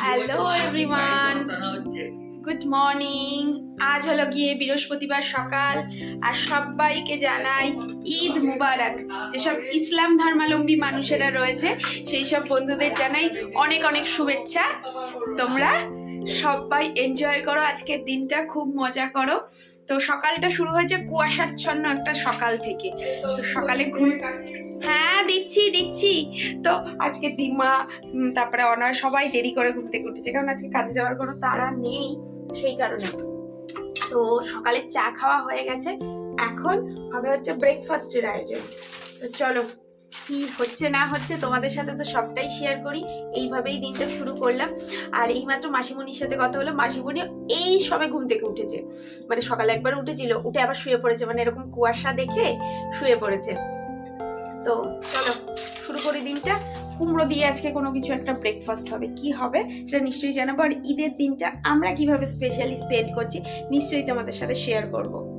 Hello everyone good morning আজ হলো গিয়ে বৃহস্পতিবার সকাল আর সবাইকে জানাই ঈদ মুবারক। যেসব ইসলাম ধর্মালম্বী মানুষেরা রয়েছে সেই সব বন্ধুদের জানাই অনেক অনেক শুভেচ্ছা। তোমরা সবাই এনজয় করো আজকের দিনটা খুব মজা করো। তো সকালটা শুরু হয়েছে কুয়াশাচ্ছন্ন একটা সকাল থেকে। তো সকালে ঘুম হ্যাঁ দিচ্ছি দিচ্ছি। তো আজকে দিমা তারপরে অনার সবাই দেরি করে ঘুরতে ঘুরতেছে কারণ আজকে কাজে যাওয়ার কোনো তাড়া নেই সেই কারণে। তো সকালে চা খাওয়া হয়ে গেছে, এখন হবে হচ্ছে ব্রেকফাস্টের আয়োজন। তো চলো কি হচ্ছে না হচ্ছে তোমাদের সাথে তো সবটাই শেয়ার করি। এইভাবেই দিনটা শুরু করলাম। আর এইমাত্র মাসিমণির সাথে কথা হলো। মাসিমণি এই সবে ঘুম থেকে উঠেছে। মানে সকালে একবার উঠেছিল, উঠে আবার শুয়ে পড়েছে। মানে এরকম কুয়াশা দেখে শুয়ে পড়েছে। তো চলো, শুরু করি দিনটা। কুমড়ো দিয়ে আজকে কোনো কিছু একটা ব্রেকফাস্ট হবে। কি হবে সেটা নিশ্চয়ই জানাব। আর ঈদের দিনটা আমরা কীভাবে স্পেশালি স্পেন্ড করছি, নিশ্চয়ই তোমাদের সাথে শেয়ার করব।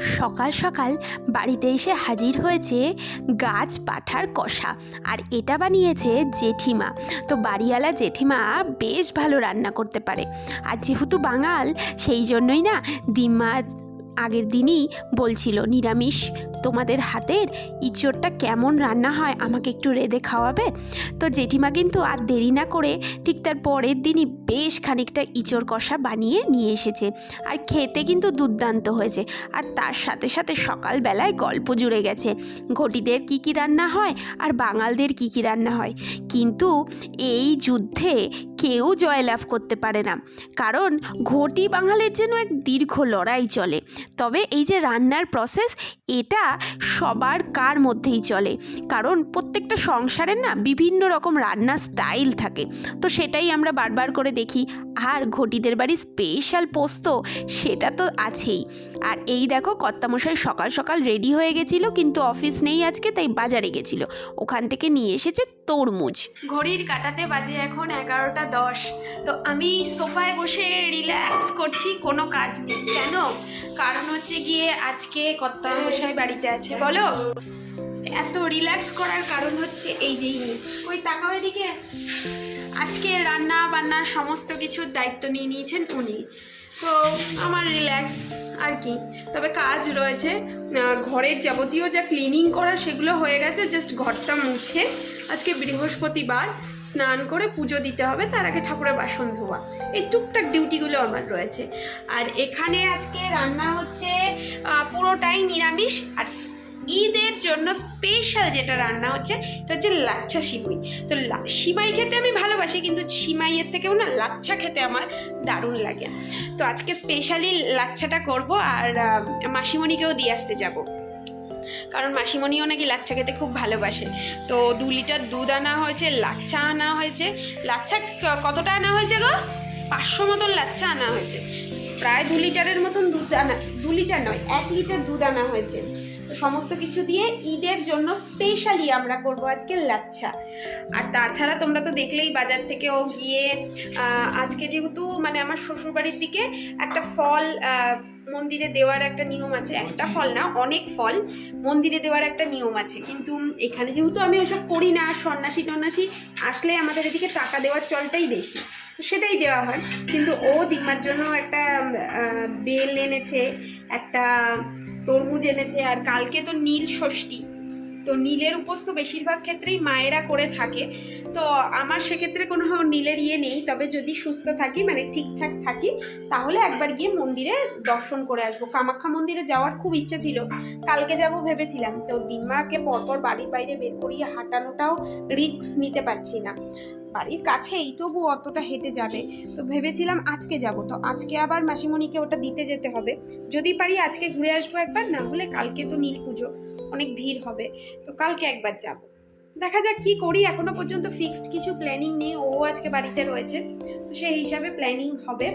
সকাল সকাল বাড়িতে এসে হাজির হয়েছে গাছ পাঠার কষা, আর এটা বানিয়েছে জেঠিমা। তো বাড়িওয়ালা জেঠিমা বেশ ভালো রান্না করতে পারে। আর যেহেতু বাঙাল, সেই জন্যই না দিমা আগের দিনই বলছিল, নিরামিষ। তোমাদের হাতের ইঁচড়টা কেমন রান্না হয় আমাকে একটু রেঁধে খাওয়াবে? তো জেঠিমা কিন্তু আর দেরি না করে ঠিক তার পরের দিনই বেশ খানিকটা ইঁচড় কষা বানিয়ে নিয়ে এসেছে। আর খেতে কিন্তু দুর্দান্ত হয়েছে। আর তার সাথে সাথে সকালবেলায় গল্প জুড়ে গেছে। ঘটিদের কী কী রান্না হয় আর বাঙালদের কী কী রান্না হয়। কিন্তু এই যুদ্ধে কেউ জয়লাভ করতে পারে না। কারণ ঘটি বাঙালির যেন এক দীর্ঘ লড়াই চলে। তবে এই যে রান্নার প্রসেস এটা সবার কার মধ্যেই চলে? কারণ প্রত্যেকটা সংসারের না বিভিন্ন রকম রান্নার স্টাইল থাকে। তো সেটাই আমরা বারবার করে দেখি। আর ঘটিদের বাড়ি স্পেশাল পোস্ত, সেটা তো আছেই। আর এই দেখো, কর্তামশাই সকাল সকাল রেডি হয়ে গেছিল, কিন্তু অফিস নেই আজকে, তাই বাজারে গেছিল। ওখান থেকে নিয়ে এসেছে তরমুজ। ঘড়ির কাটাতে বাজে এখন এগারোটা দশ। তো আমি সোফায় বসে রিল্যাক্স করছি, কোনো কাজ নেই। কেন? কারণ হচ্ছে গিয়ে আজকে কর্তা মশাই বাড়িতে আছে, বলো? এত রিল্যাক্স করার কারণ হচ্ছে এই যে। ওই তাকাও এদিকে। আজকে রান্না বান্না সমস্ত কিছুর দায়িত্ব নিয়ে নিয়েছেন উনি। তো আমার রিল্যাক্স আর কি। তবে কাজ রয়েছে। ঘরের যাবতীয় যা ক্লিনিং করা সেগুলো হয়ে গেছে জাস্ট ঘরটা মুছে। আজকে বৃহস্পতিবার স্নান করে পুজো দিতে হবে, তার আগে ঠাকুরের বাসন ধোয়া। এই টুকটাক ডিউটিগুলো আমার রয়েছে। আর এখানে আজকে রান্না হচ্ছে পুরোটাই নিরামিষ, আর ঈদের জন্য স্পেশাল যেটা রান্না হচ্ছে, এটা হচ্ছে লাচ্ছা সিমাই। তো সিমাই খেতে আমি ভালোবাসি, কিন্তু সিমাইয়ের থেকেও না লাচ্ছা খেতে আমার দারুণ লাগে। তো আজকে স্পেশালি লাচ্ছাটা করব, আর মাসিমণিকেও দিয়ে আসতে যাব। কারণ মাসিমণিও নাকি লাচ্ছা খেতে খুব ভালোবাসে। তো দু লিটার দুধ আনা হয়েছে, লাচ্ছা আনা হয়েছে। লাচ্ছা কতটা আনা হয়েছে গো? পাঁচশো মতন লাচ্ছা আনা হয়েছে। প্রায় দু লিটারের মতন দুধ আনা, দু লিটার নয়, এক লিটার দুধ আনা হয়েছে। তো সমস্ত কিছু দিয়ে ঈদের জন্য স্পেশালি আমরা করব আজকে লাচ্ছা। আর তাছাড়া তোমরা তো দেখলেই বাজার থেকেও গিয়ে আজকে যেহেতু মানে আমার শ্বশুরবাড়ির দিকে একটা ফল মন্দিরে দেওয়ার একটা নিয়ম আছে। একটা ফল না, অনেক ফল মন্দিরে দেওয়ার একটা নিয়ম আছে। কিন্তু এখানে যেহেতু আমি ওসব করি না, সন্ন্যাসী টন্যাসী, আসলে আমাদের এদিকে টাকা দেওয়ার চলটাই বেশি। তো সেটাই দেওয়া হয়। কিন্তু ও দিকমার জন্য একটা বেল এনেছে, একটা তরমুজ এনেছে, আর কালকে তো নীল ষষ্ঠী। তো নীলের উপোস তো বেশিরভাগ ক্ষেত্রেই মায়েরা করে থাকে। তো আমার সেক্ষেত্রে কোনো নীলের ইয়ে নেই, তবে যদি সুস্থ থাকি মানে ঠিকঠাক থাকি, তাহলে একবার গিয়ে মন্দিরে দর্শন করে আসব। কামাখ্যা মন্দিরে যাওয়ার খুব ইচ্ছা ছিল, কালকে যাব ভেবেছিলাম, তো দিনমাকে পরপর বাড়ির বাইরে বের করিয়ে হাঁটানোটাও রিস্ক নিতে পারছি না। বাড়ির কাছেই তবু অতটা হেঁটে যাবে, তো ভেবেছিলাম আজকে যাব। তো আজকে আবার মাসিমণিকে ওটা দিতে যেতে হবে। যদি পারি আজকে ঘুরে আসব একবার, না হলে কালকে তো নীল পুজো। অনেক ভিড় হবে। তো কালকে একবার যাব। দেখা যাক কি করি, এখনও পর্যন্ত ফিক্সড কিছু প্ল্যানিং নেই। ও আজকে বাড়িতে রয়েছে, তো সেই হিসাবে প্ল্যানিং হবে।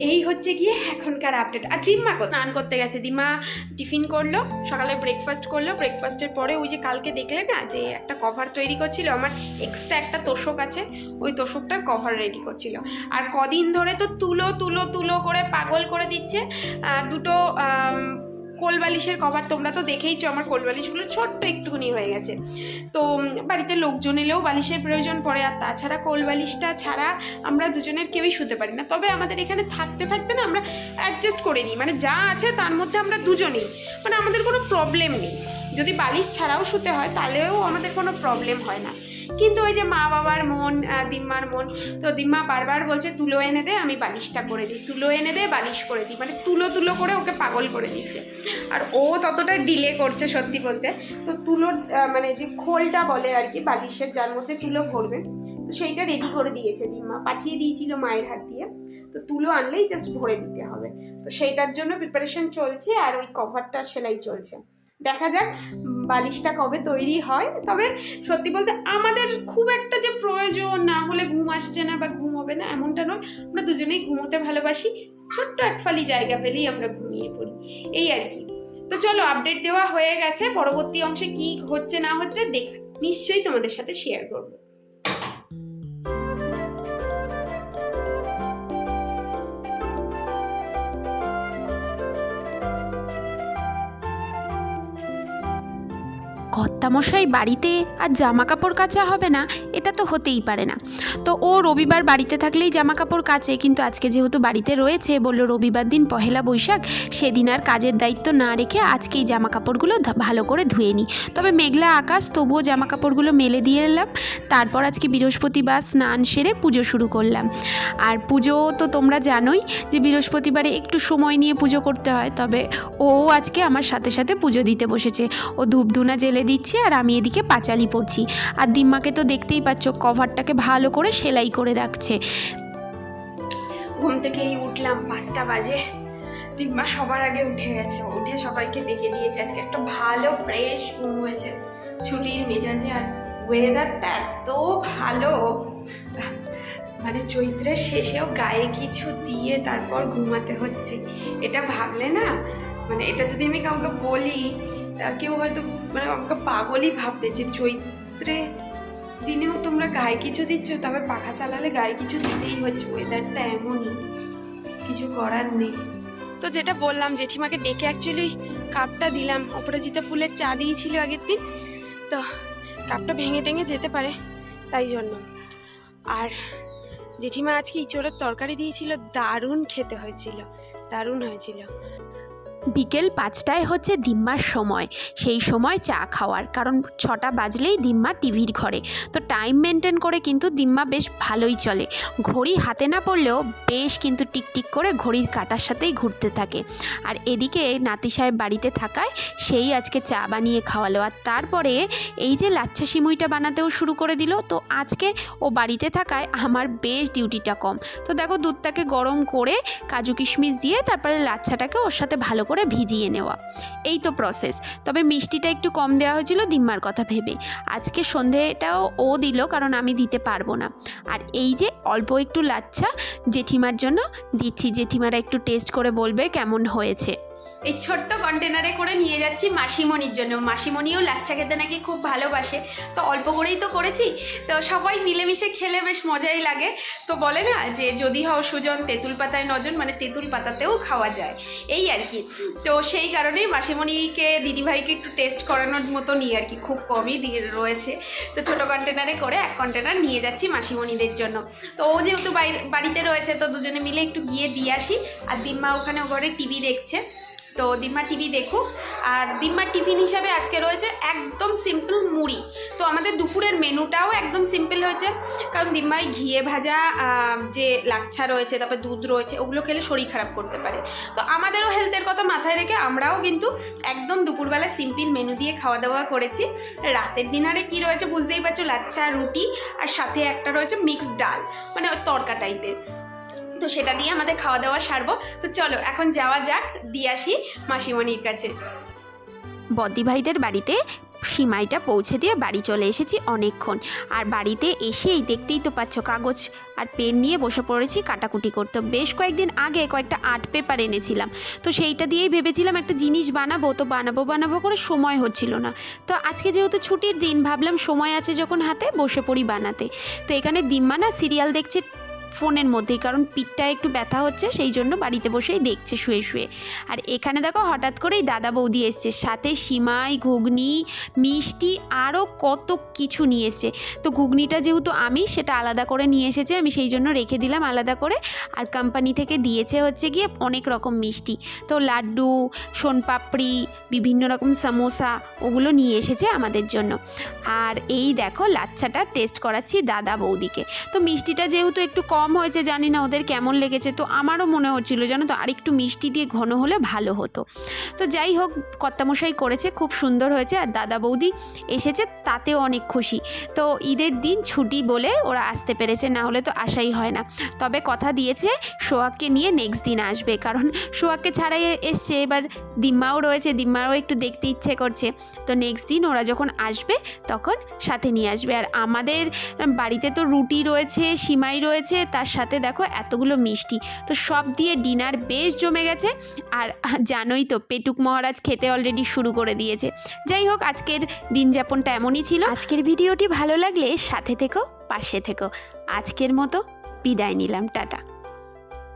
এই হচ্ছে গিয়ে এখনকার আপডেট আর দিম্মা কো- স্নান করতে গেছে। দিম্মা টিফিন করল, সকালে ব্রেকফাস্ট করল। ব্রেকফাস্টের পরে ওই যে কালকে দেখলে না, যে একটা কভার তৈরি করছিল। আমার এক্সট্রা একটা তোষক আছে, ওই তোষকটার কভার রেডি করছিল। আর কদিন ধরে তো তুলো তুলো তুলো করে পাগল করে দিচ্ছে। দুটো কোলবালিশের কভার তোমরা তো দেখেইছো, আমার কোলবালিশগুলো ছোট্ট একটুখানি হয়ে গেছে। তো বাড়িতে লোকজন এলেও বালিশের প্রয়োজন পড়ে, আর তাছাড়া কোলবালিশটা ছাড়া আমরা দুজনের কেউই শুতে পারি না। তবে আমাদের এখানে থাকতে থাকতে না আমরা অ্যাডজাস্ট করে নিই মানে যা আছে তার মধ্যে আমরা দুজনেই মানে আমাদের কোনো প্রবলেম নেই। যদি বালিশ ছাড়াও শুতে হয়, তাহলেও আমাদের কোনো প্রবলেম হয় না। কিন্তু ওই যে মা বাবার মন দিম্মার মন, তো দিম্মা বারবার বলছে, তুলো এনে দে, আমি বালিশটা করে দিই। তুলো এনে দে, বালিশ করে দিই। মানে তুলো তুলো করে ওকে পাগল করে দিচ্ছে। আর ও ততটা ডিলে করছে সত্যি বলতে। তো তুলোর মানে যে খোলটা বলে আর কি, বালিশের, যার মধ্যে তুলো ভরবে, তো সেইটা রেডি করে দিয়েছে দিম্মা। পাঠিয়ে দিয়েছিল মায়ের হাত দিয়ে। তো তুলো আনলেই জাস্ট ভরে দিতে হবে। তো সেইটার জন্য প্রিপারেশন চলছে আর ওই কভারটা সেলাই চলছে। দেখা যাক, বালিশটা কবে তৈরি হয়। তবে সত্যি বলতে আমাদের খুব একটা যে প্রয়োজন না হলে ঘুম আসছে না বা ঘুম হবে না এমনটা নয়। আমরা দুজনেই ঘুমোতে ভালোবাসি। ছোট্ট এক ফালি জায়গা পেলেই আমরা ঘুমিয়ে পড়ি। এই আর কি। তো চলো আপডেট দেওয়া হয়ে গেছে। পরবর্তী অংশে কি হচ্ছে না হচ্ছে দেখ নিশ্চয়ই তোমাদের সাথে শেয়ার করব। কর্তামশাই বাড়িতে আর জামা কাপড় কাচা হবে না, এটা তো হতেই পারে না। তো ও রবিবার বাড়িতে থাকলেই জামা কাপড় কাচে, কিন্তু আজকে যেহেতু বাড়িতে রয়েছে, বলল রবিবার দিন পহেলা বৈশাখ, সেদিন আর কাজের দায়িত্ব না রেখে আজকেই জামা কাপড়গুলো ভালো করে ধুয়ে নিই তবে মেঘলা আকাশ, তবুও জামা কাপড়গুলো মেলে দিয়ে এলাম, তারপর আজকে বৃহস্পতিবার স্নান সেরে পুজো শুরু করলাম। আর পুজো তো তোমরা জানোই যে বৃহস্পতিবারে একটু সময় নিয়ে পুজো করতে হয়, তবে ও আজকে আমার সাথে সাথে পুজো দিতে বসেছে। ও ধূপধুনা জেলে দিচ্ছে আর আমি এদিকে পাঁচালি পড়ছি। আর দিম্মাকে তো দেখতেই পাচ্ছ, কভারটাকে ভালো করে সেলাই করে রাখছে। ঘুম থেকেই উঠলাম পাঁচটা বাজে। দিম্মা সবার আগে উঠে গেছে। উঠে সবাইকে ডেকে দিয়েছে। আজকে একটা ভালো ফ্রেশ ঘুম হয়েছে। ছুটির মেজাজে আর ওয়েদারটা এত ভালো। মানে চৈত্রের শেষেও গায়ে কিছু দিয়ে তারপর ঘুমাতে হচ্ছে। এটা ভাবলে না মানে এটা যদি আমি কাউকে বলি কেউ হয়তো মানে আমাকে পাগলই ভাববে যে চৈত্রে দিনেও তোমরা গায়ে কিছু দিচ্ছ, তবে পাখা চালালে গায়ে কিছু দিতেই হচ্ছে। ওয়েদারটা এমনই, কিছু করার নেই। তো যেটা বললাম, জেঠিমাকে ডেকে অ্যাকচুয়ালি কাপটা দিলাম। অপরাজিতা ফুলের চা দিয়েছিল আগের দিন। তো কাপটা ভেঙে টেঙে যেতে পারে, তাই জন্য। আর জেঠিমা আজকে ইঁচড়ের তরকারি দিয়েছিল, দারুণ খেতে হয়েছিল, দারুণ হয়েছিল। বিকেল পাঁচটায় হচ্ছে দিম্মার সময়। সেই সময় চা খাওয়ার, কারণ ছটা বাজলেই দিম্মা টিভির ঘরে। তো টাইম মেনটেন করে কিন্তু দিম্মা বেশ ভালোই চলে। ঘড়ি হাতে না পড়লেও বেশ কিন্তু টিকটিক করে ঘড়ির কাটার সাথেই ঘুরতে থাকে। আর এদিকে নাতি সাহেব বাড়িতে থাকায় সেই আজকে চা বানিয়ে খাওয়ালো। আর তারপরে এই যে লাচ্ছা সিমুইটা বানাতেও শুরু করে দিল, তো আজকে ও বাড়িতে থাকায় আমার বেশ ডিউটিটা কম। তো দেখো দুধটাকে গরম করে কাজু কিশমিশ দিয়ে তারপরে লাচ্ছাটাকে ওর সাথে ভালো করে ভিজিয়ে নেওয়া। এই তো প্রসেস তবে মিষ্টিটা একটু কম দেওয়া হয়েছিল দিম্মার কথা ভেবে। আজকে সন্ধেটাও ও দিল, কারণ আমি দিতে পারব না। আর এই যে অল্প একটু লাচ্ছা জেঠিমার জন্য দিচ্ছি। জেঠিমারা একটু টেস্ট করে বলবে কেমন হয়েছে। এই ছোট্ট কন্টেনারে করে নিয়ে যাচ্ছি মাসিমণির জন্য। মাসিমণিও লাচ্চা খেতে নাকি খুব ভালোবাসে। তো অল্প করেই তো করেছি। তো সবাই মিলেমিশে খেলে বেশ মজাই লাগে। তো বলে না যে যদি হও সুজন তেঁতুল পাতায় নজন মানে তেঁতুল পাতাতেও খাওয়া যায়। এই আর কি। তো সেই কারণেই মাসিমণিকে, দিদিভাইকে একটু টেস্ট করানোর মতো নিয়ে আর কি, খুব কমই দিয়ে রয়েছে। তো ছোট কন্টেনারে করে এক কন্টেনার নিয়ে যাচ্ছি মাসিমণিদের জন্য। তো ও যেহেতু বাড়িতে রয়েছে, তো দুজনে মিলে একটু গিয়ে দিয়ে আসি। আর দিম্মা ওখানে ও ঘরে টিভি দেখছে। তো দিম্মা টিভি দেখুক। আর দিম্মার টিফিন হিসাবে আজকে রয়েছে একদম সিম্পল মুড়ি। তো আমাদের দুপুরের মেনুটাও একদম সিম্পল হয়েছে কারণ দিম্মাই ঘিয়ে ভাজা যে লাচ্ছা রয়েছে, তারপর দুধ রয়েছে, ওগুলো খেলে শরীর খারাপ করতে পারে। তো আমাদেরও হেলথের কথা মাথায় রেখে আমরাও কিন্তু একদম দুপুরবেলা সিম্পল মেনু দিয়ে খাওয়া দাওয়া করেছি। রাতের ডিনারে কি রয়েছে বুঝতেই পারছ? লাচ্ছা, রুটি, আর সাথে একটা রয়েছে মিক্সড ডাল। মানে তরকা টাইপের তো সেটা দিয়ে আমাদের খাওয়া দাওয়া সারবো। তো চলো, এখন যাওয়া যাক, দিয়ে আসি মাসিমণির কাছে। বদ্দি ভাইদের বাড়িতে সিমাইটা পৌঁছে দিয়ে বাড়ি চলে এসেছি অনেকক্ষণ। আর বাড়িতে এসেই দেখতেই তো পাচ্ছ কাগজ আর পেন নিয়ে বসে পড়েছি কাটাকুটি করতে। বেশ কয়েকদিন আগে কয়েকটা আর্ট পেপার এনেছিলাম। তো সেইটা দিয়েই ভেবেছিলাম একটা জিনিস বানাবো, তো বানাবো বানাবো করে সময় হচ্ছিল না। তো আজকে যেহেতু ছুটির দিন, ভাবলাম সময় আছে যখন হাতে, বসে পড়ি বানাতে। তো এখানে দিম্মা না সিরিয়াল দেখছে ফোনের মধ্যেই, কারণ পিঠটা একটু ব্যথা হচ্ছে, সেই জন্য বাড়িতে বসেই দেখছে শুয়ে শুয়ে। আর এখানে দেখো, হঠাৎ করেই দাদা বৌদি এসছে, সাথে সিমাই, ঘুগনি, মিষ্টি আরও কত কিছু নিয়ে এসছে। তো ঘুগনিটা যেহেতু আমি, সেটা আলাদা করে নিয়ে এসেছে, আমি সেই জন্য রেখে দিলাম আলাদা করে। আর কোম্পানি থেকে দিয়েছে হচ্ছে গিয়ে অনেক রকম মিষ্টি। তো লাড্ডু, সোনপাপড়ি, বিভিন্ন রকম সমোসা, ওগুলো নিয়ে এসেছে আমাদের জন্য। আর এই দেখো, লাচ্ছাটা টেস্ট করাচ্ছি দাদা বৌদিকে। তো মিষ্টিটা যেহেতু একটু কম হয়েছে, জানি না ওদের কেমন লেগেছে। তো আমারও মনে হচ্ছিল জানো তো আরেকটু মিষ্টি দিয়ে ঘন হলে ভালো হতো। তো যাই হোক, কর্তামশাই করেছে, খুব সুন্দর হয়েছে আর দাদা বৌদি এসেছে, তাতেও অনেক খুশি। তো ঈদের দিন ছুটি বলে ওরা আসতে পেরেছে, না হলে তো আসাই হয় না। তবে কথা দিয়েছে, সোহাগকে নিয়ে নেক্সট দিন আসবে, কারণ সোহাগকে ছাড়াই এসছে, এবার দিম্মাও রয়েছে, দিম্মাও একটু দেখতে ইচ্ছে করছে। তো নেক্সট দিন ওরা যখন আসবে, তখন সাথে নিয়ে আসবে। আর আমাদের বাড়িতে তো রুটি রয়েছে, সিমাই রয়েছে তার সাথে দেখো এতগুলো মিষ্টি। তো সব দিয়ে ডিনার বেশ জমে গেছে। আর জানোই তো, পেটুক মহারাজ খেতে অলরেডি শুরু করে দিয়েছে। যাই হোক, আজকের দিন যাপনটা এমনই ছিল। আজকের ভিডিওটি ভালো লাগলে সাথে থেকো, পাশে থেকো। আজকের মতো বিদায় নিলাম, টাটা।